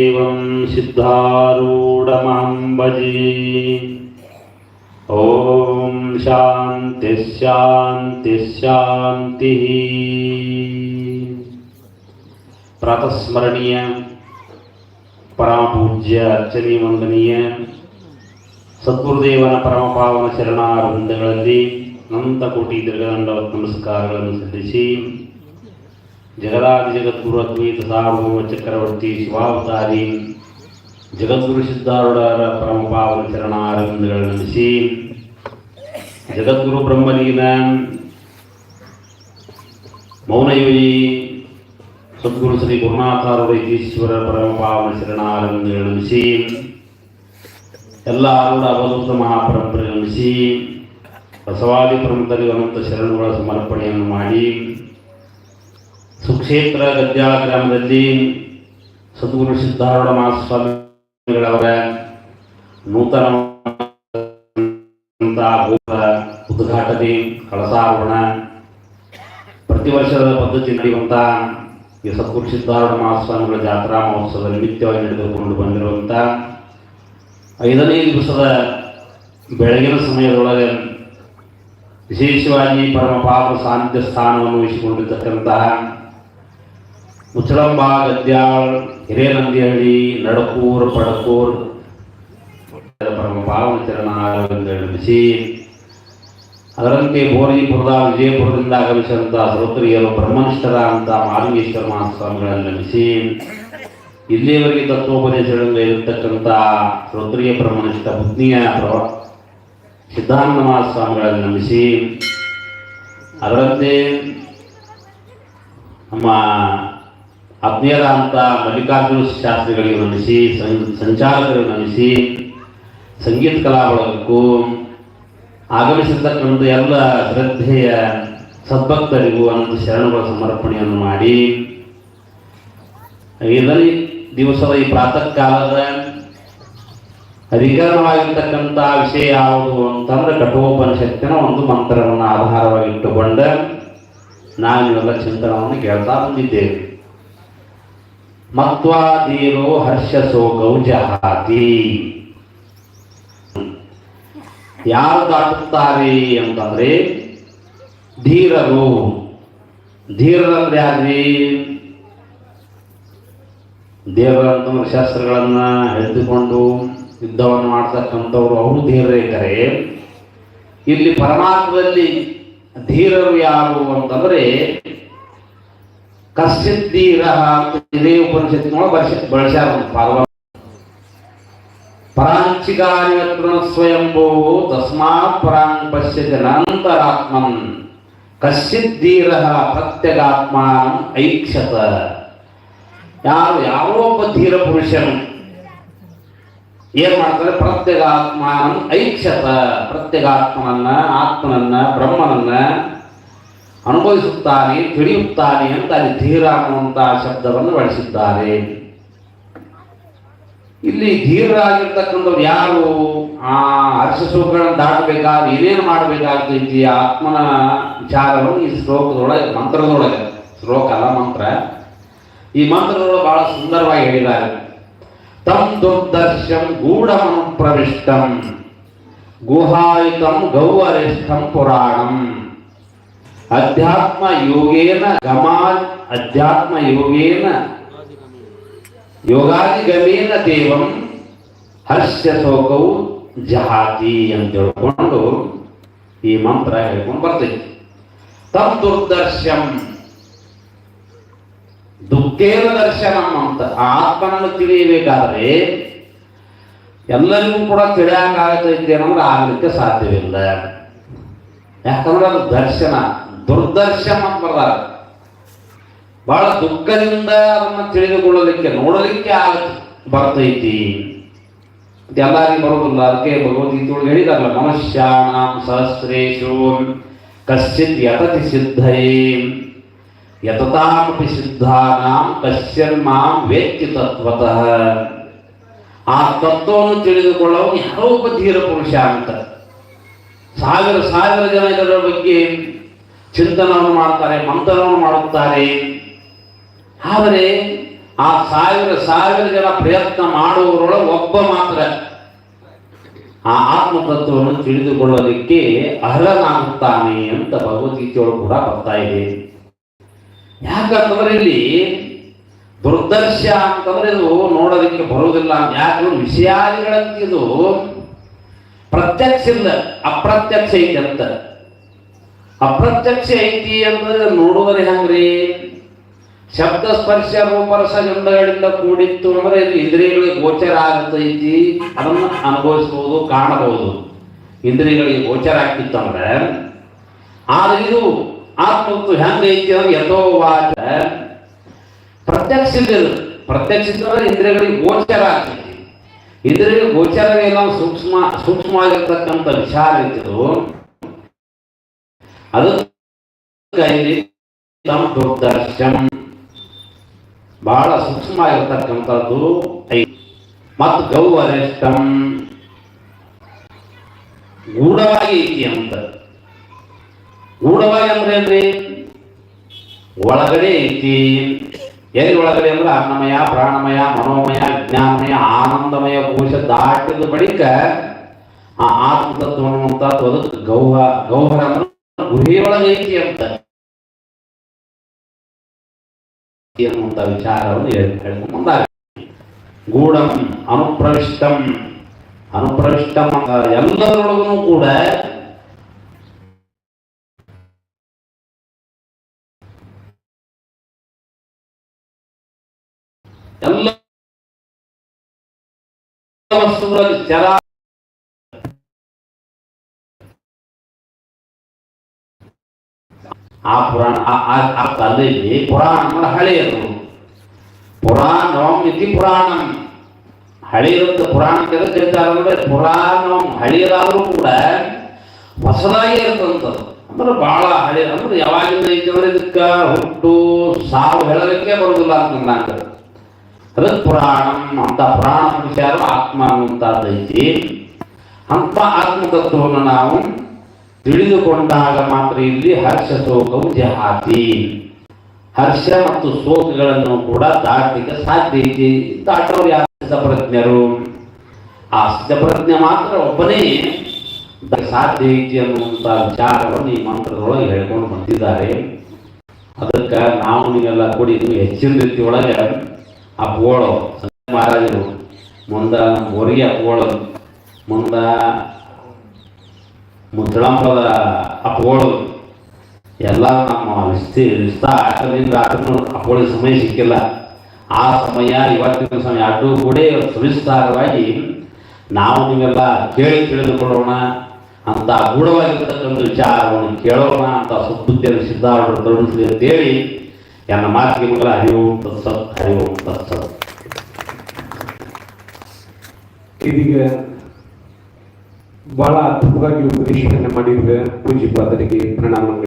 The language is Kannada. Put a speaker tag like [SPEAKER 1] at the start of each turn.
[SPEAKER 1] एवं सिद्धारूढमाम्बजी ॐ शान्तिः शान्तिः शान्तिः ಪ್ರಾತಸ್ಮರಣೀಯ ಪರಮಪೂಜ್ಯ ಅರ್ಚನೆ ವಂದನೀಯ ಸದ್ಗುರುದೇವನ ಪರಮಪಾವನ ಶರಣಾರವಿಂದಗಳಲ್ಲಿ ಅನಂತ ಕೋಟಿ ದೀರ್ಘದಂಡ ನಮಸ್ಕಾರಗಳನ್ನು ಸಲ್ಲಿಸಿ ಜಗದಾದಿ ಜಗದ್ಗುರು ಅದ್ವೈತ ಸಾರ್ವಭೌಮ ಚಕ್ರವರ್ತಿ ಶಿವಾವತಾರಿ ಜಗದ್ಗುರು ಸಿದ್ಧಾರೂಢರ ಪರಮಪಾವನ ಶರಣಾರವಿಂದಗಳನ್ನು ನಮಿಸಿ ಜಗದ್ಗುರು ಬ್ರಹ್ಮಲೀನ ಮೌನಯೋಗಿ ಸದ್ಗುರು ಶ್ರೀ ಗುರುನಾಥಾರೂಢ ಈಶ್ವರ ಪರಮಪಾವನ ಶರಣಾರವಿಂದಗಳನ್ನು ನಮಿಸಿ ಎಲ್ಲ ಆರೂಢ ಅವಧೂತ ಮಹಾಪರಂಪರೆ ನಮಿಸಿ ಬಸವಾದಿ ಪ್ರಮುಖರಿಗೆ ಅನಂತ ಶರಣುಗಳ ಸಮರ್ಪಣೆಯನ್ನು ಮಾಡಿ ಸುಕ್ಷೇತ್ರ ಗದ್ಯಾ ಗ್ರಾಮದಲ್ಲಿ ಸದ್ಗುರು ಸಿದ್ಧಾರೂಢ ಮಹಾಸ್ವಾಮಿಗಳವರ, ನೂತನ ಉದ್ಘಾಟನೆ, ಕಳಸಾರೋಹಣ. ಪ್ರತಿ ವರ್ಷದ ಪದ್ಧತಿ ನಡೆಯುವಂತಹ ಈ ಸದ್ಗುರು ಸಿದ್ಧಾರೂಢ ಮಹಾಸ್ವಾಮಿಗಳ ಜಾತ್ರಾ ಮಹೋತ್ಸವದ ನಿಮಿತ್ತವಾಗಿ ನಡೆದುಕೊಂಡು ಬಂದಿರುವಂಥ ಐದನೇ ದಿವಸದ ಬೆಳಗಿನ ಸಮಯದೊಳಗೆ ವಿಶೇಷವಾಗಿ ಪರಮಪಾಪ ಸಾನ್ನಿಧ್ಯ ಸ್ಥಾನವನ್ನು ವಹಿಸಿಕೊಂಡಿರ್ತಕ್ಕಂತಹ ಮುಚ್ಚಳಂಬ ಗದ್ಯಾಳ್ ಹಿರೇನಂದಿಹಳ್ಳಿ ನಡಕೂರ್ ಪಡಕೂರ್ ಪರಮ ಪಾವನ ಚರಣಾರವಿಂದ ನಿರ್ಮಿಸಿ ಅದರಂತೆ ಬೋರಿಪುರದ ವಿಜಯಪುರದಿಂದ ಆಗಮಿಸಿದಂಥ ಶ್ರೋತ್ರಿಯರು ಬ್ರಹ್ಮನಿಷ್ಠರ ಅಂತ ಮಾಲಿಂಗೇಶ್ವರ ಮಹಾಸ್ವಾಮಿಗಳನ್ನು ನಮಿಸಿ ಇಲ್ಲಿಯವರೆಗೆ ತತ್ವೋಪದೇಶಗಳಿಂದ ಇರತಕ್ಕಂಥ ಶ್ರೋತ್ರಿಯ ಬ್ರಹ್ಮನಿಷ್ಠ ಬುದ್ಧಿಯ ಪ್ರವ ಸಿದ್ಧಾನಂದ ಮಹಾಸ್ವಾಮಿಗಳನ್ನು ನಮಿಸಿ ಅದರಂತೆ ನಮ್ಮ ಆತ್ಮೀಯರ ಅಂತ ಮಲ್ಲಿಕಾರ್ಜುನ ಶಾಸ್ತ್ರಿಗಳಿಗೆ ನಮಿಸಿ ಸಂ- ಸಂಚಾಲಕರಿಗೆ ನಮಿಸಿ ಸಂಗೀತ ಕಲಾ ಬಳಗಕ್ಕೂ ಆಗಮಿಸಿರ್ತಕ್ಕಂಥ ಎಲ್ಲ ಶ್ರದ್ಧೆಯ ಸದ್ಭಕ್ತರಿಗೂ ಅನಂತ ಶರಣಗಳ ಸಮರ್ಪಣೆಯನ್ನು ಮಾಡಿ, ಐದನೇ ದಿವಸದ ಈ ಪ್ರಾತಃ ಕಾಲದ ಅಧಿಕರಣವಾಗಿರ್ತಕ್ಕಂಥ ವಿಷಯ ಯಾವುದು ಅಂತಂದ್ರೆ ಕಠೋಪನಿಷತ್ತಿನ ಒಂದು ಮಂತ್ರವನ್ನು ಆಧಾರವಾಗಿಟ್ಟುಕೊಂಡ ನಾವು ಇವೆಲ್ಲ ಚಿಂತನವನ್ನು ಕೇಳ್ತಾ ಬಂದಿದ್ದೇವೆ. ಮತ್ವಾದೀರೋ ಹರ್ಷಸೋ ಗೌಜಹಾತಿ ಯಾರು ದಾಟುತ್ತಾರೆ ಅಂತಂದ್ರೆ ಧೀರರು. ಧೀರರಂದ್ರೆ ಯಾರ್ರಿ ದೇವರ ಶಾಸ್ತ್ರಗಳನ್ನು ಶಾಸ್ತ್ರಗಳನ್ನ ಹಿಡಿದುಕೊಂಡು ಯುದ್ಧವನ್ನು ಮಾಡ್ತಕ್ಕಂಥವ್ರು ಅವರು ಧೀರರೇಕರೆ ಇಲ್ಲಿ ಪರಮಾತ್ಮದಲ್ಲಿ ಧೀರರು ಯಾರು ಅಂತಂದ್ರೆ ಕಶ್ಚಿತ್ ಧೀರ ಅಂತ ಇದೇ ಉಪನಿಷತ್ತಿನೊಳಗೆ ಬಳಸಿ ಬಳಸ್ಯಾರ ಪಾರ್ವ ಪರಾಂಚಿಕಾರ್ಯತ್ನ ಸ್ವಯಂಭೂ, ತಸ್ಮಾತ್ ಪರಾಂಗ್ ಪಶ್ಯತಿ ಅನಂತರಾತ್ಮನ್ ಕಶ್ಚಿತ್ ಪ್ರತ್ಯಗಾತ್ಮ ಐಕ್ಷತ. ಯಾರು ಯಾರೋ ಒಬ್ಬ ಧೀರ ಪುರುಷನು, ಏನ್ ಮಾಡ್ತಾರೆ? ಪ್ರತ್ಯಗಾತ್ಮನ ಐಕ್ಷತ. ಪ್ರತ್ಯಗಾತ್ಮನನ್ನ, ಆತ್ಮನನ್ನ, ಬ್ರಹ್ಮನನ್ನ ಅನುಭವಿಸುತ್ತಾನೆ, ತಿಳಿಯುತ್ತಾನೆ ಅಂತ ಅಲ್ಲಿ ಧೀರ ಅನ್ನುವಂತಹ ಶಬ್ದವನ್ನು ಬಳಸಿದ್ದಾರೆ. ಇಲ್ಲಿ ಧೀರ ಆಗಿರ್ತಕ್ಕಂಥವ್ರು ಯಾರು? ಆ ಹರ್ಷಶೋಕಗಳನ್ನು ದಾಟಬೇಕಾದ್ರೆ ಏನೇನು ಮಾಡಬೇಕಾಗ್ತೈತಿ ಆತ್ಮನ ವಿಚಾರವನ್ನು ಈ ಶ್ಲೋಕದೊಳಗೆ, ಮಂತ್ರದೊಳಗೆ. ಶ್ಲೋಕ ಅಲ್ಲ, ಮಂತ್ರ. ಈ ಮಂತ್ರದೊಳಗೆ ಬಹಳ ಸುಂದರವಾಗಿ ಹೇಳಿದ್ದಾರೆ. ತಂ ದುರ್ದರ್ಶಂ ಗೂಢಮನು ಪ್ರವಿಷ್ಟಂ ಗುಹಾಯುತಂ ಗೌವರಿಷ್ಠಂ ಪುರಾಣಂ. ಅಧ್ಯಾತ್ಮ ಯೋಗೇನ ಗಮಾ ಅಧ್ಯಾತ್ಮ ಯೋಗೇನ ಯೋಗಾದಿಗಮೇನ ದೇವಂ ಹರ್ಷ ಶೋಕವು ಜಹಾತಿ ಅಂತ ಹೇಳ್ಕೊಂಡು ಈ ಮಂತ್ರ ಹೇಳ್ಕೊಂಡು ಬರ್ತೈತಿ. ತಮ್ ದುರ್ದರ್ಶಂ ದುಃಖೇನ ದರ್ಶನ ಅಂತ ಆತ್ಮನನ್ನು ತಿಳಿಯಬೇಕಾದ್ರೆ ಎಲ್ಲರಿಗೂ ಕೂಡ ತಿಳಿಯಾಕಾಗತೈತಿ ಅಂದ್ರೆ ಆಗಲಿಕ್ಕೆ ಸಾಧ್ಯವಿಲ್ಲ. ಯಾಕಂದ್ರೆ ಅದು ದರ್ಶನ. ದುರ್ದರ್ಶನ ಅಂತ ಬಹಳ ದುಃಖದಿಂದ ಅದನ್ನ ತಿಳಿದುಕೊಳ್ಳಲಿಕ್ಕೆ, ನೋಡಲಿಕ್ಕೆ ಆಗ ಬರ್ತೈತಿ. ಎಲ್ಲರಿಗೂ ಬರೋದಿಲ್ಲ ಅದಕ್ಕೆ ಭಗವದ್ಗೀತೆ ಒಳಗೆ ಹೇಳಿದಾರಲ್ಲ ಮನುಷ್ಯಾಣಾಂ ಸಹಸ್ರೇಶು ಕಶ್ಚಿತ್ ಯತತಿ ಸಿದ್ಧಯೇ. ಯತತಾಮಪಿ ಸಿದ್ಧಾನಾಂ ಕಶ್ಯನ್ ಮಾಂ ವೇತ್ತಿ ತತ್ವತಃ. ಆ ತತ್ವವನ್ನು ತಿಳಿದುಕೊಳ್ಳೋನು ಯಾರೋ ಒಬ್ಬ ಧೀರ ಪುರುಷ ಅಂತ. ಸಾವಿರ ಸಾವಿರ ಜನ ಇದರ ಬಗ್ಗೆ ಚಿಂತನವನ್ನು ಮಾಡ್ತಾರೆ ಮಂಥನವನ್ನು ಮಾಡುತ್ತಾರೆ. ಆದರೆ ಆ ಸಾವಿರ ಸಾವಿರ ಜನ ಪ್ರಯತ್ನ ಮಾಡುವವರೊಳಗೆ ಒಬ್ಬ ಮಾತ್ರ ಆ ಆತ್ಮತತ್ವವನ್ನು ತಿಳಿದುಕೊಳ್ಳೋದಕ್ಕೆ ಅರ್ಹನಾಗುತ್ತಾನೆ ಅಂತ ಭಗವದ್ಗೀತೆಯೊಳಗೆ ಕೂಡ ಬರ್ತಾ ಇದೆ. ಯಾಕಂತಂದ್ರೆ ಇಲ್ಲಿ ದುರ್ದರ್ಶ ಅಂತಂದ್ರೆ ಇದು ನೋಡೋದಕ್ಕೆ ಬರುವುದಿಲ್ಲ. ಯಾಕಂದ್ರೆ ವಿಷಯಾದಿಗಳಂತಿದು ಪ್ರತ್ಯಕ್ಷ ಇಲ್ಲ, ಅಪ್ರತ್ಯಕ್ಷ ಐತೆ ಅಂತ. ಅಪ್ರತ್ಯಕ್ಷ ಐತಿ ಅಂದ್ರೆ ನೋಡುವುದ್ರೆ ಹೆಂಗ್ರಿ? ಶಬ್ದ ಸ್ಪರ್ಶ ರೂಪರಸ ಗಂಧಗಳಿಂದ ಕೂಡಿತ್ತು ಅಂದ್ರೆ ಇದು ಇಂದ್ರಿಯಗಳಿಗೆ ಗೋಚರ ಆಗತೈತಿ, ಅದನ್ನು ಅನುಭವಿಸಬಹುದು ಕಾಣಬಹುದು. ಇಂದ್ರಿಯಗಳಿಗೆ ಗೋಚರ ಆಗ್ತಿತ್ತು ಅಂದ್ರೆ, ಆದ್ರೆ ಇದು ಆತ್ಮತ್ತು ಹೆಂಗೈತಿ ಅಂದ್ರೆ ಯಥೋವಾಚ ಪ್ರತ್ಯಕ್ಷ ಪ್ರತ್ಯಕ್ಷ ಇದ್ರೆ ಇಂದ್ರಿಯಗಳಿಗೆ ಗೋಚರ ಆಗ್ತೈತಿ. ಇಂದ್ರಿಯಗಳಿಗೆ ಗೋಚರ ನಾವು ಸೂಕ್ಷ್ಮ, ಸೂಕ್ಷ್ಮವಾಗಿರ್ತಕ್ಕಂಥ ವಿಚಾರ ಐತಿದು ಅದು ಕೈಲಿ ತಮ್ಮ ದುರ್ದರ್ಶನ್ ಬಹಳ ಸೂಕ್ಷ್ಮ ಆಗಿರ್ತಕ್ಕಂಥದ್ದು ಐತಿ ಮತ್ತು ಗೌವರಿಷ್ಟಂ ಗೂಢವಾಗಿ ಐತಿ ಅಂತ ಗೂಢವಾಗಿ ಅಂದ್ರೆ ಏನ್ರಿ ಒಳಗಡೆ ಐತಿ ಎಲ್ಲಿ ಒಳಗಡೆ ಅಂದ್ರೆ ಅನ್ನಮಯ ಪ್ರಾಣಮಯ ಮನೋಮಯ ವಿಜ್ಞಾನಮಯ ಆನಂದಮಯ ಕೋಶ ದಾಟಿದ ಬಳಿಕ ಆ ಆತ್ಮತತ್ವ ಅನ್ನುವಂಥದ್ದು ಅದಕ್ಕೆ ಗೌಹ ಗೌಹರ ಅಂದ್ರೆ ಗುಹೆಯೊಳಗೆ ಐತಿ ಅಂತ ಅನ್ನುವಂಥ ವಿಚಾರವನ್ನು ಹೇಳಿ ಹೇಳ್ಕೊಂಡು ಬಂದಾಗ ಗೂಢಂ ಅನುಪ್ರವಿಷ್ಟಂ ಅನುಪ್ರವಿಷ್ಟಂ ಅಂತ ಎಲ್ಲದರೊಳಗೂ ಕೂಡ ಎಲ್ಲ ವಸ್ತುಗಳಲ್ಲಿ ಚರ ಆ ಪುರಾಣ, ಆ- ಆ- ಆ ಕಾಲದಲ್ಲಿ ಪುರಾಣ ಅಂದ್ರೆ ಹಳೆಯದು ಪುರಾಣಂ ಇತಿ ಪುರಾಣಂ. ಹಳೆಯದಂತ ಪುರಾಣ ಎದಕ್ಕೆ ಹೇಳ್ತಾರೆ ಅಂದ್ರೆ ಪುರಾಣಂ ಹಳೆಯದಾದ್ರೂ ಕೂಡ ಹೊಸದಾಗಿ ಇರ್ತಂಥದ್ದು ಅಂದ್ರೆ ಬಹಳ ಹಳೆ, ಅಂದ್ರೆ ಯಾವಾಗಿಂದ ಐತಿ ಅಂದ್ರೆ ಇದಕ್ಕೆ ಹುಟ್ಟು, ಸಾವು ಹೇಳೋದಕ್ಕೆ ಬರುದಿಲ್ಲ ಅಂತ ನಂಗೆ ಅದಕ್ಕೆ ಪುರಾಣಂ ಅಂತ ಪುರಾಣ ವಿಚಾರ ಆತ್ಮ ಅನ್ನುವಂಥದ್ದೈತಿ ಅಂತ ಆತ್ಮತತ್ವವನ್ನು ನಾವು ತಿಳಿದುಕೊಂಡಾಗ ಮಾತ್ರ ಇಲ್ಲಿ ಹರ್ಷ ಶೋಕವು ಜಹಾತಿ ಹರ್ಷ ಮತ್ತು ಶೋಕಗಳನ್ನು ಕೂಡ ದಾಟಲಿಕ್ಕೆ ಸಾಧ್ಯ ಐತಿ ದಾಟೋರು ಯಾರು? ಸಿದ್ಧಪ್ರಜ್ಞರು. ಆ ಸಿದ್ಧಪ್ರಜ್ಞೆ ಮಾತ್ರ ಒಬ್ಬನೇ. ಸಾಧ್ಯ ಐತಿ ಅನ್ನುವಂಥ ವಿಚಾರವನ್ನು ಈ ಮಂತ್ರದೊಳಗೆ ಹೇಳ್ಕೊಂಡು ಬಂದಿದ್ದಾರೆ. ಅದಕ್ಕೆ ನಾವು ನೀವೆಲ್ಲ ಕೂಡಿ ಹೆಚ್ಚಿನ ರೀತಿ ಒಳಗೆ ಪೋಳು ಮಹಾರಾಜರು ಮುಂದ ಹೊರಗೆ ಪೋಳು ಮುಂದ ಮುದ್ರಾಂಬದ ಅಪ್ಪಗಳು ಎಲ್ಲ ನಮ್ಮ ವಿಸ್ತಿ ವಿಸ್ತಾರದಿಂದ ಅಪ್ಪಗಳ ಸಮಯ ಸಿಕ್ಕಿಲ್ಲ. ಆ ಸಮಯ, ಇವತ್ತಿನ ಸಮಯ ಅಡ್ಡು ಕೂಡ ಸವಿಸ್ತಾರವಾಗಿ ನಾವು ನೀವೆಲ್ಲ ಕೇಳಿ ತಿಳಿದುಕೊಳ್ಳೋಣ, ಅಂತ ಗೂಢವಾಗಿರ್ತಕ್ಕಂಥ ವಿಚಾರವನ್ನು ಕೇಳೋಣ ಅಂತ ಸುದ್ದಿಯನ್ನು ಸಿದ್ಧಾರೂಢರು ತರುಣಿಸಿದೆ ಅಂತೇಳಿ ನನ್ನ ಮಾತಿಗೆ ಮಗಳ ಹರಿವು ತತ್ಸತ್ ಹರಿವು ತತ್ಸತ್.
[SPEAKER 2] ಇದೀಗ ಬಹಳ ಅದ್ಭುತವಾಗಿ ಉಪದೇಶವನ್ನು ಮಾಡಿರುವ. ಪೂಜ್ಯ ಪಾದರಿಗೆ ಪ್ರಣಾಮಗಳು.